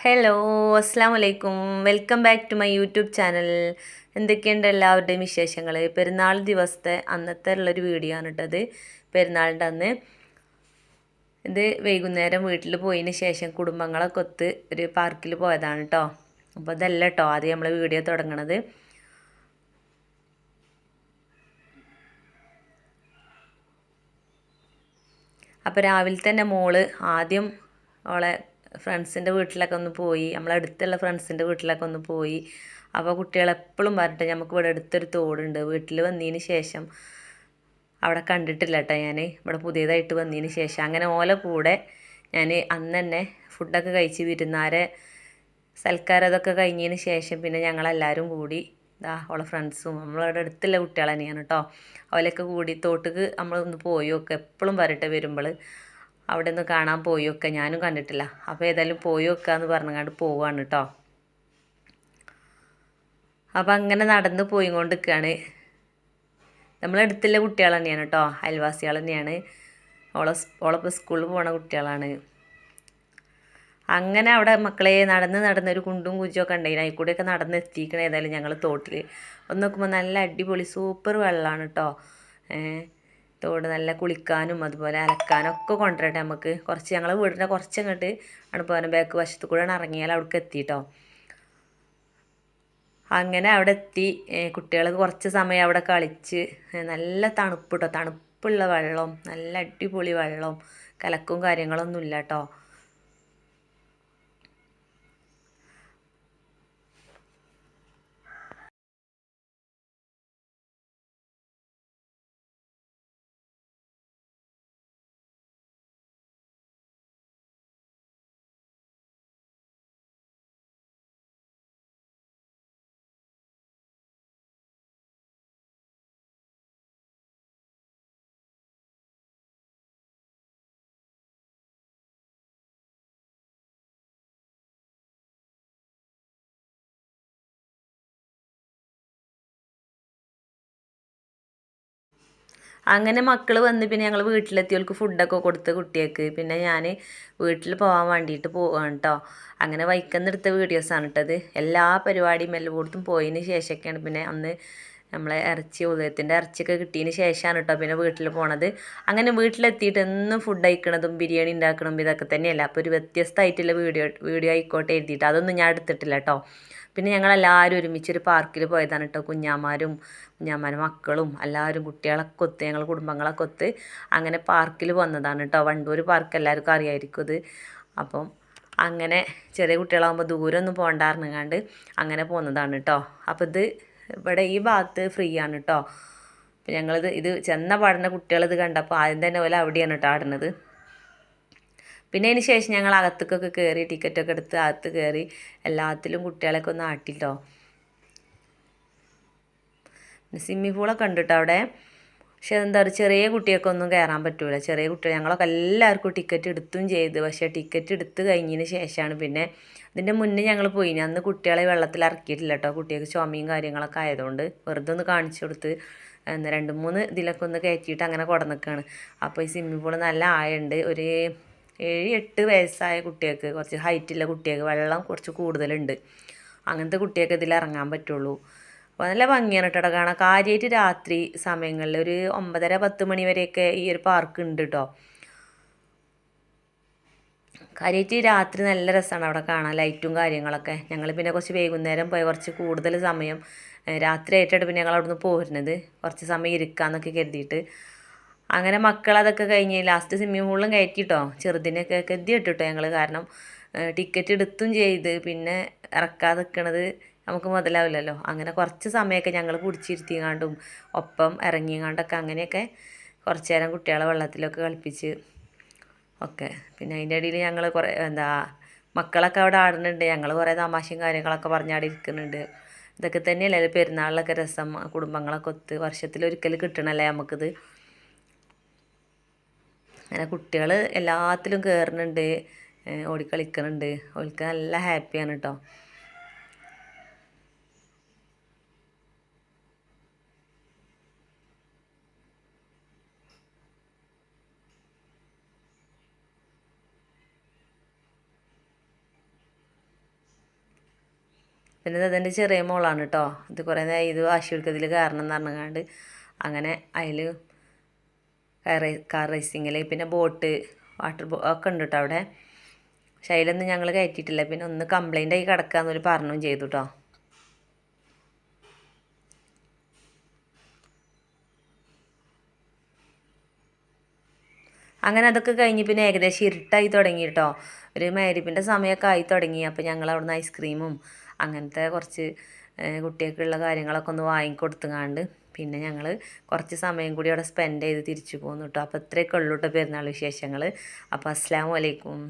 Hello അസ്സാം വലൈക്കും welcome back to my YouTube channel എന്തൊക്കെയുണ്ട് എല്ലാവരുടെയും വിശേഷങ്ങൾ പെരുന്നാൾ ദിവസത്തെ അന്നത്തെ ഉള്ളൊരു വീഡിയോ ആണ് കേട്ടത് പെരുന്നാളിന്റെ അന്ന് ഇത് വൈകുന്നേരം വീട്ടിൽ പോയതിന് ശേഷം കുടുംബങ്ങളൊക്കെ ഒത്ത് ഒരു പാർക്കിൽ പോയതാണ് കേട്ടോ അപ്പോൾ അതല്ല കേട്ടോ ആദ്യം നമ്മൾ വീഡിയോ തുടങ്ങണത്. അപ്പോൾ രാവിലെ തന്നെ മോൾ ആദ്യം അവളെ ഫ്രണ്ട്സിന്റെ വീട്ടിലൊക്കെ ഒന്ന് പോയി. നമ്മളെ അടുത്തുള്ള ഫ്രണ്ട്സിന്റെ വീട്ടിലൊക്കെ ഒന്ന് പോയി. അപ്പോൾ കുട്ടികൾ എപ്പോഴും പറഞ്ഞിട്ട് നമുക്ക് ഇവിടെ അടുത്തൊരു തോടുണ്ട്. വീട്ടിൽ വന്നതിന് ശേഷം അവിടെ കണ്ടിട്ടില്ല കേട്ടോ ഞാൻ. ഇവിടെ പുതിയതായിട്ട് വന്നതിന് ശേഷം. അങ്ങനെ ഓല കൂടെ ഞാൻ അന്ന് തന്നെ ഫുഡൊക്കെ കഴിച്ച് വിരുന്നാരെ സൽക്കാരം അതൊക്കെ കഴിഞ്ഞതിന് ശേഷം പിന്നെ ഞങ്ങളെല്ലാവരും കൂടി ഇതാ അവളെ ഫ്രണ്ട്സും നമ്മളവിടെ അടുത്തുള്ള കുട്ടികൾ തന്നെയാണ് കേട്ടോ. അവലൊക്കെ കൂടി തോട്ടുക്ക് നമ്മളൊന്ന് പോയി ഒക്കെ എപ്പോഴും വരട്ടെ വരുമ്പോൾ. അവിടെ നിന്ന് കാണാൻ പോയി വെക്കുക ഞാനും കണ്ടിട്ടില്ല. അപ്പോൾ ഏതായാലും പോയി എന്ന് പറഞ്ഞങ്ങാണ്ട് പോവാണ് കേട്ടോ അപ്പോൾ അങ്ങനെ നടന്ന് പോയി കൊണ്ട് നിൽക്കുകയാണ് നമ്മളെടുത്തുള്ള കുട്ടികൾ തന്നെയാണ് കേട്ടോ അയൽവാസികൾ തന്നെയാണ്. ഓളെ ഓളപ്പോൾ സ്കൂളിൽ പോണ കുട്ടികളാണ്. അങ്ങനെ അവിടെ മക്കളെ നടന്ന് നടന്നൊരു കുണ്ടും കുജൊക്കെ ഉണ്ടായിരുന്നു അതിൽ കൂടെയൊക്കെ നടന്ന് എത്തിക്കണേതായാലും ഞങ്ങൾ തോട്ടിൽ ഒന്ന് നോക്കുമ്പോൾ നല്ല അടിപൊളി സൂപ്പർ വെള്ളമാണ് കേട്ടോ തോട് നല്ല കുളിക്കാനും അതുപോലെ അലക്കാനും ഒക്കെ കൊണ്ടുവരട്ടെ നമുക്ക്. കുറച്ച് ഞങ്ങളെ വീടിന്റെ കുറച്ചങ്ങോട്ട് ആണ് പോകാൻ. ബാക്ക് വശത്ത് കൂടെ ഇറങ്ങിയാൽ അവിടേക്ക് എത്തിട്ടോ അങ്ങനെ അവിടെ എത്തി. കുട്ടികൾ കുറച്ച് സമയം അവിടെ കളിച്ച് നല്ല തണുപ്പ് കേട്ടോ തണുപ്പുള്ള വെള്ളം നല്ല അടിപൊളി വെള്ളം കലക്കും കാര്യങ്ങളൊന്നും ഇല്ല കേട്ടോ അങ്ങനെ മക്കൾ വന്ന് പിന്നെ ഞങ്ങൾ വീട്ടിലെത്തിയവർക്ക് ഫുഡൊക്കെ കൊടുത്ത് കുട്ടികൾക്ക്. പിന്നെ ഞാൻ വീട്ടിൽ പോകാൻ വേണ്ടിയിട്ട് പോവാണ് കേട്ടോ അങ്ങനെ വൈക്കുന്നെടുത്ത വീഡിയോസാണ് കേട്ടത് എല്ലാ പരിപാടിയും എല്ലായിടത്തും പോയതിന് ശേഷമൊക്കെയാണ് പിന്നെ അന്ന് നമ്മളെ ഇറച്ചി ഉദയത്തിന്റെ ഇറച്ചിയൊക്കെ കിട്ടിയതിന് ശേഷമാണ് കേട്ടോ പിന്നെ വീട്ടിൽ പോണത്. അങ്ങനെ വീട്ടിലെത്തിയിട്ട് എന്നും ഫുഡ് കഴിക്കണതും ബിരിയാണി ഉണ്ടാക്കണതും ഇതൊക്കെ തന്നെയല്ല. അപ്പോൾ ഒരു വ്യത്യസ്തമായിട്ടുള്ള വീഡിയോ വീഡിയോ ആയിക്കോട്ടെ എഴുതിയിട്ട്. അതൊന്നും ഞാൻ എടുത്തിട്ടില്ല കേട്ടോ. പിന്നെ ഞങ്ങളെല്ലാരും ഒരുമിച്ച് ഒരു പാർക്കിൽ പോയതാണ് കേട്ടോ. കുഞ്ഞാമാരും കുഞ്ഞാമാരും മക്കളും എല്ലാവരും കുട്ടികളൊക്കെ ഒത്ത് ഞങ്ങൾ കുടുംബങ്ങളൊക്കെ ഒത്ത് അങ്ങനെ പാർക്കിൽ വന്നതാണ് കേട്ടോ. വണ്ടൂർ പാർക്ക് എല്ലാവർക്കും അറിയായിരിക്കും ഇത്. അപ്പം അങ്ങനെ ചെറിയ കുട്ടികളാകുമ്പോൾ ദൂരമൊന്നും പോകണ്ടായിരുന്നങ്ങാണ്ട് അങ്ങനെ പോകുന്നതാണ് കേട്ടോ. അപ്പോൾ ഇത് ഇവിടെ ഈ ഭാഗത്ത് ഫ്രീ ആണ് കേട്ടോ അപ്പം ഞങ്ങളിത് ഇത് ചെന്ന പാടുന്ന കുട്ടികളിത് കണ്ടപ്പോൾ ആദ്യം തന്നെ പോലെ അവിടെയാണ് കേട്ടോ ആടുന്നത്. പിന്നെ അതിന് ശേഷം ഞങ്ങൾ അകത്തേക്കൊക്കെ കയറി ടിക്കറ്റൊക്കെ എടുത്ത് അകത്ത് കയറി എല്ലാത്തിലും കുട്ടികളെയൊക്കെ ഒന്ന് ആട്ടിട്ടോ. സ്വിമ്മിംഗ് പൂളൊക്കെ ഉണ്ട് കേട്ടോ അവിടെ. പക്ഷെ എന്താ പറയുക ചെറിയ കുട്ടികൾക്കൊന്നും കയറാൻ പറ്റൂല. ചെറിയ കുട്ടികൾ ഞങ്ങളൊക്കെ എല്ലാവർക്കും ടിക്കറ്റ് എടുത്തും ചെയ്ത്. പക്ഷേ ടിക്കറ്റ് എടുത്ത് കഴിഞ്ഞതിന് ശേഷമാണ് പിന്നെ ഇതിന്റെ മുന്നേ ഞങ്ങൾ പോയി. അന്ന് കുട്ടികളെ വെള്ളത്തിൽ ഇറക്കിയിട്ടില്ല കേട്ടോ. കുട്ടികൾക്ക് ചുമയും കാര്യങ്ങളൊക്കെ ആയതുകൊണ്ട് വെറുതെ ഒന്ന് കാണിച്ചു കൊടുത്ത് എന്താ രണ്ട് മൂന്ന് ഇതിലൊക്കെ ഒന്ന് കയറ്റിയിട്ട് അങ്ങനെ കുടന്നിക്കാണ്. അപ്പോൾ ഈ സ്വിമ്മിംഗ് പൂൾ നല്ല ആയുണ്ട് ഒരു ഏഴ് എട്ട് വയസ്സായ കുട്ടികൾക്ക് കുറച്ച് ഹൈറ്റുള്ള കുട്ടികൾക്ക് വെള്ളം കുറച്ച് കൂടുതലുണ്ട്. അങ്ങനത്തെ കുട്ടികൾക്ക് ഇതിൽ ഇറങ്ങാൻ പറ്റുള്ളൂ. നല്ല ഭംഗിയാണ് കേട്ടോ കാണാൻ. കാര്യമായിട്ട് രാത്രി സമയങ്ങളിൽ ഒരു ഒമ്പതര പത്ത് മണി വരെയൊക്കെ ഈ ഒരു പാർക്ക് ഉണ്ട് കേട്ടോ കാര്യമായിട്ട് രാത്രി നല്ല രസമാണ് അവിടെ കാണാൻ ലൈറ്റും കാര്യങ്ങളൊക്കെ. ഞങ്ങൾ പിന്നെ കുറച്ച് വൈകുന്നേരം പോയി കുറച്ച് കൂടുതൽ സമയം രാത്രി ആയിട്ടാണ് പിന്നെ ഞങ്ങൾ അവിടുന്ന് പോരുന്നത്. കുറച്ച് സമയം ഇരിക്കാമെന്നൊക്കെ കരുതിയിട്ട്. അങ്ങനെ മക്കൾ അതൊക്കെ കഴിഞ്ഞ് ലാസ്റ്റ് സ്വിമ്മിംഗ് പൂളിലും കയറ്റിട്ടോ ചെറുതിനൊക്കെ കരുതി ഇട്ടിട്ടോ ഞങ്ങൾ കാരണം ടിക്കറ്റ് എടുത്തും ചെയ്ത് പിന്നെ ഇറക്കാതെ നിൽക്കണത് നമുക്ക് മുതലാവില്ലല്ലോ. അങ്ങനെ കുറച്ച് സമയമൊക്കെ ഞങ്ങൾ പിടിച്ചിരുത്തിങ്ങാണ്ടും ഒപ്പം ഇറങ്ങിങ്ങാണ്ടൊക്കെ അങ്ങനെയൊക്കെ കുറച്ച് നേരം കുട്ടികളെ വെള്ളത്തിലൊക്കെ കളിപ്പിച്ച് ഒക്കെ. പിന്നെ അതിന്റെ ഇടയിൽ ഞങ്ങൾ കുറേ എന്താ മക്കളൊക്കെ അവിടെ ആടുന്നുണ്ട്. ഞങ്ങൾ കുറേ തമാശയും കാര്യങ്ങളൊക്കെ പറഞ്ഞാടി ഇരിക്കുന്നുണ്ട്. ഇതൊക്കെ തന്നെയല്ലേ പെരുന്നാളിലൊക്കെ രസം കുടുംബങ്ങളൊക്കെ ഒത്ത് വർഷത്തിലൊരിക്കൽ കിട്ടണല്ലേ നമുക്കിത്? അങ്ങനെ കുട്ടികൾ എല്ലാത്തിലും കയറുന്നുണ്ട് ഓടിക്കളിക്കുന്നുണ്ട്. ഓൾക്ക് നല്ല ഹാപ്പിയാണ് കേട്ടോ പിന്നെ അതെന്റെ ചെറിയ മോളാണ് കേട്ടോ ഇത് കുറേ നേരം ഇത് വാശി എടുക്കതിൽ കാരണം എന്ന് പറഞ്ഞാണ്ട് അങ്ങനെ അതിൽ കാർ റേസിങ്ങിൽ പിന്നെ ബോട്ട് വാട്ടർ ബോ ഒക്കെ ഉണ്ട് കേട്ടോ അവിടെ. പക്ഷെ അതിലൊന്നും ഞങ്ങൾ കയറ്റിയിട്ടില്ല. പിന്നെ ഒന്ന് കംപ്ലൈന്റ് ആയി കിടക്കാന്നൊരു പറഞ്ഞും ചെയ്തു കേട്ടോ അങ്ങനെ അതൊക്കെ കഴിഞ്ഞ് പിന്നെ ഏകദേശം ഇരുട്ടായി തുടങ്ങി കേട്ടോ ഒരു മേരിപ്പിന്റെ സമയമൊക്കെ ആയി തുടങ്ങി. അപ്പോൾ ഞങ്ങൾ അവിടുന്ന് ഐസ്ക്രീമും അങ്ങനത്തെ കുറച്ച് കുട്ടികൾക്കുള്ള കാര്യങ്ങളൊക്കെ ഒന്ന് വാങ്ങിക്കൊടുത്തുങ്ങാണ്ട് പിന്നെ ഞങ്ങൾ കുറച്ച് സമയം കൂടി അവിടെ സ്പെൻഡ് ചെയ്ത് തിരിച്ചു പോന്നു കേട്ടോ അപ്പോൾ ഇത്രയൊക്കെ ഉള്ളൂ കേട്ടോ പെരുന്നാൾ വിശേഷങ്ങൾ അപ്പോൾ അസ്സാം വലൈക്കും